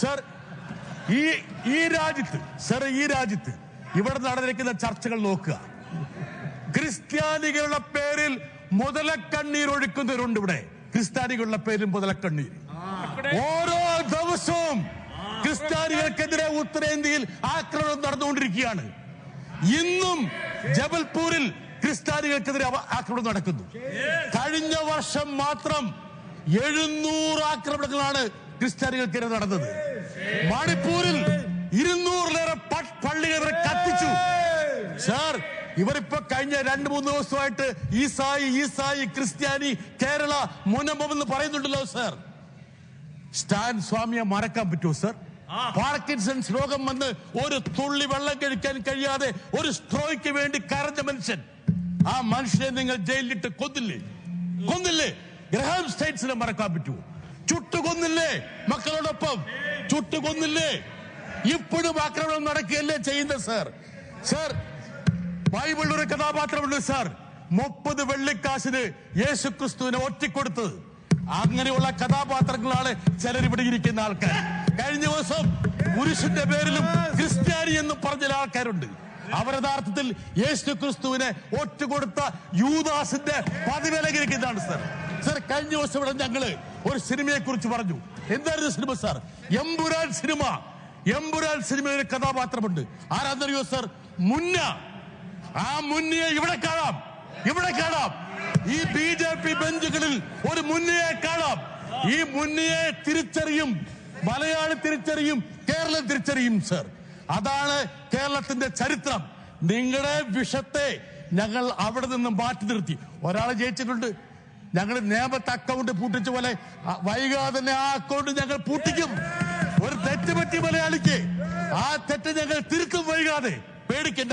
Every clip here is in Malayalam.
സർ ഈ ഈ രാജ്യത്ത് സർ ഈ രാജ്യത്ത് ഇവിടെ നടന്നിരിക്കുന്ന ചർച്ചകൾ നോക്കുക. ക്രിസ്ത്യാനികളുടെ പേരിൽ മുതലക്കണ്ണീർ ഒഴുക്കുന്നവരുണ്ട് ഇവിടെ. ക്രിസ്ത്യാനികളുടെ പേരിൽ മുതലക്കണ്ണീർ. ഓരോ ദിവസവും ക്രിസ്ത്യാനികൾക്കെതിരെ ഉത്തരേന്ത്യയിൽ ആക്രമണം നടന്നുകൊണ്ടിരിക്കുകയാണ്. ഇന്നും ജബൽപൂരിൽ ക്രിസ്ത്യാനികൾക്കെതിരെ ആക്രമണം നടക്കുന്നു. കഴിഞ്ഞ വർഷം മാത്രം എഴുന്നൂറ് ആക്രമണങ്ങളാണ് ക്രിസ്ത്യാനികൾക്കെതിരെ നടന്നത്. മണിപ്പൂരിൽ ഇരുന്നൂറിലേറെ പള്ളികൾ ഇവരെ കത്തിച്ചു. സാർ ഇവരിപ്പോ കഴിഞ്ഞ രണ്ട് മൂന്ന് ദിവസമായിട്ട് ഈസായി ഈസായി ക്രിസ്ത്യാനി കേരള മുനമ്പം എന്ന് പറയുന്നുണ്ടല്ലോ സാർ. സ്റ്റാൻ സ്വാമിയെ മറക്കാൻ പറ്റുമോ സർ? പാർക്കിൻസൺസ് രോഗം വന്ന് ഒരു തുള്ളി വെള്ളം കഴിക്കാൻ കഴിയാതെ ഒരു സ്ട്രോയ്ക്ക് വേണ്ടി കരഞ്ഞ മനുഷ്യൻ. ആ മനുഷ്യനെ നിങ്ങൾ ജയിലിലിട്ട് കൊന്നില്ലേ? കൊന്നില്ലേ? ഗ്രഹാം സ്റ്റേറ്റ്സിനെ മറക്കാൻ പറ്റുമോ? ചുട്ടു കൊന്നില്ലേ മക്കളോടൊപ്പം? ചുട്ടുകൊന്നില്ലേ? ഇപ്പോഴും ആക്രമണം നടക്കുകയല്ലേ ചെയ്യുന്നത് സർ സർ ബൈബിളിൽ ഒരു കഥാപാത്രമുണ്ട് സാർ മുപ്പത് വെള്ളിക്കാശിന് യേശു ക്രിസ്തുവിനെ ഒറ്റിക്കൊടുത്തത് അങ്ങനെയുള്ള കഥാപാത്രങ്ങളാണ് ചിലരിവിടെ ഇരിക്കുന്ന ആൾക്കാർ. കഴിഞ്ഞ ദിവസം പുരുഷന്റെ പേരിലും ക്രിസ്ത്യാനി എന്ന് പറഞ്ഞ ആൾക്കാരുണ്ട്. അവർ യഥാർത്ഥത്തിൽ യേശു ക്രിസ്തുവിനെ ഒറ്റുകൊടുത്ത യൂദാസിന്റെ പതിവിലകരിക്കുന്നതാണ് സർ സർ കഴിഞ്ഞ ദിവസം ഇവിടെ ഞങ്ങൾ ഒരു സിനിമയെ കുറിച്ച് പറഞ്ഞു. എന്തായിരുന്നു സിനിമ സാർ? എമ്പുരാൻ സിനിമ. എമ്പുരാൻ സിനിമയിലെ കഥാപാത്രമുണ്ട്. ആരാന്നറിയോ സർ? മുന്ന. ആ മുന്നയെ ഇവിടെ കാണാം. ഇവിടെ കാണാം. ഈ ബി ജെ പി ബെഞ്ചുകളിൽ ഒരു മുന്നയെ കാണാം. ഈ മുന്നയെ തിരിച്ചറിയും. മലയാളി തിരിച്ചറിയും. കേരളം തിരിച്ചറിയും സർ. അതാണ് കേരളത്തിന്റെ ചരിത്രം. നിങ്ങളുടെ വിഷത്തെ ഞങ്ങൾ അവിടെ നിന്നും മാറ്റി നിർത്തി. ഒരാളെ ജയിച്ചിട്ടുണ്ട്. ഞങ്ങൾ നിയമത്തെ അക്കൗണ്ട് പൂട്ടിച്ച പോലെ വൈകാതെ തന്നെ ആ അക്കൗണ്ട് ഞങ്ങൾ പൂട്ടിക്കും. ഒരു തെറ്റ് പറ്റി മലയാളിക്ക് ആ തെറ്റ് ഞങ്ങൾ തിരുത്തും വൈകാതെ. പേടിക്കണ്ട.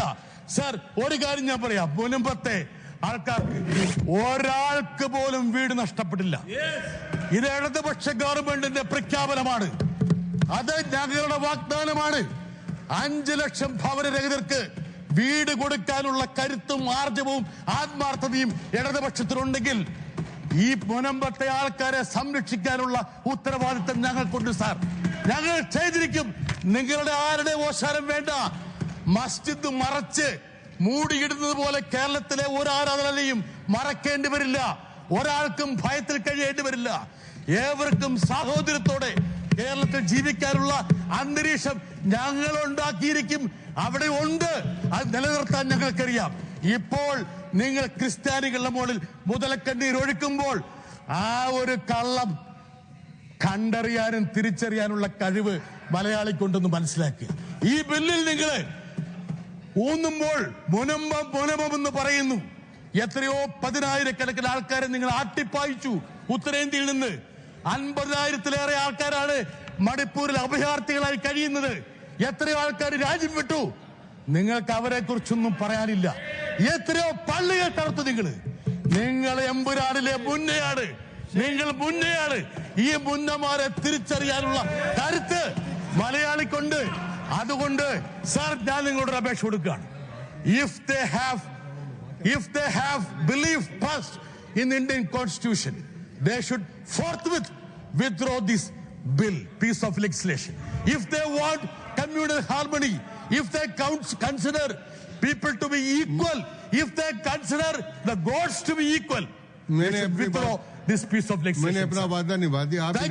സർ ഒരു കാര്യം ഞാൻ പറയാം. മുൻപത്തെ ആൾക്കാർക്ക് ഒരാൾക്ക് പോലും വീട് നഷ്ടപ്പെട്ടില്ല. ഇത് ഇടതുപക്ഷ ഗവൺമെന്റിന്റെ പ്രഖ്യാപനമാണ്. അത് ഞങ്ങളുടെ വാഗ്ദാനമാണ്. അഞ്ചു ലക്ഷം ഭവനരഹിതർക്ക് വീട് കൊടുക്കാനുള്ള കരുത്തും ആർജവും ആത്മാർത്ഥതയും ഇടതുപക്ഷത്തിനുണ്ടെങ്കിൽ ഈ മുനമ്പത്തെ ആൾക്കാരെ സംരക്ഷിക്കാനുള്ള ഉത്തരവാദിത്തം ഞങ്ങൾക്കുണ്ട് സാർ. ഞങ്ങൾ ചെയ്തിരിക്കും. നിങ്ങളുടെ ആരുടെ ഓശാരം വേണ്ട. മസ്ജിദ് മറച്ച് മൂടിയിടുന്നത് പോലെ കേരളത്തിലെ ഒരു ആരാധനയും മറക്കേണ്ടി വരില്ല. ഒരാൾക്കും ഭയത്തിൽ കഴിയേണ്ടി വരില്ല. ഏവർക്കും സാഹോദര്യത്തോടെ കേരളത്തിൽ ജീവിക്കാനുള്ള അന്തരീക്ഷം ഞങ്ങൾ ഉണ്ടാക്കിയിരിക്കും. അവിടെ ഉണ്ട്. അത് നിലനിർത്താൻ ഞങ്ങൾക്കറിയാം. ഇപ്പോൾ നിങ്ങൾ ക്രിസ്ത്യാനികളുടെ മുകളിൽ മുതലക്കണ്ണീർ ഒഴുക്കുമ്പോൾ ആ ഒരു കള്ളം കണ്ടറിയാനും തിരിച്ചറിയാനുള്ള കഴിവ് മലയാളിക്കൊണ്ടെന്ന് മനസ്സിലാക്കുക ഈ ബില്ലിൽ നിങ്ങൾ ഊന്നുമ്പോൾ മുനമ്പം മുനമ്പം എന്ന് പറയുന്നു. എത്രയോ പതിനായിരക്കണക്കിന് ആൾക്കാരെ നിങ്ങൾ ആട്ടിപ്പായിച്ചു. ഉത്തരേന്ത്യയിൽ നിന്ന് അൻപതിനായിരത്തിലേറെ ആൾക്കാരാണ് മണിപ്പൂരിൽ അഭയാർത്ഥികളായി കഴിയുന്നത്. എത്രയോ ആൾക്കാർ രാജ്യം വിട്ടു. നിങ്ങൾക്ക് അവരെ കുറിച്ചൊന്നും പറയാനില്ല. എത്രയോ പള്ളികൾ തകർത്തു നിങ്ങൾ നിങ്ങൾ എമ്പുരാടിലെ മുന്നയാണ് നിങ്ങൾ മുന്നയാണ് ഈ മുന്നമാരെ തിരിച്ചറിയാനുള്ള കരുത്ത് മലയാളിക്കൊണ്ട് അതുകൊണ്ട് സാർ ഞാൻ നിങ്ങളുടെ അപേക്ഷ കൊടുക്കുകയാണ്. If they have if they have believe first in Indian constitution they should forth with withdraw this bill piece of legislation if they want communal harmony if they consider people to be equal, if they consider the gods to be equal, they मैंने should अपनी withdraw बात- this piece of मैंने legislation. अपना sir. वादा निभा दिया आप Thank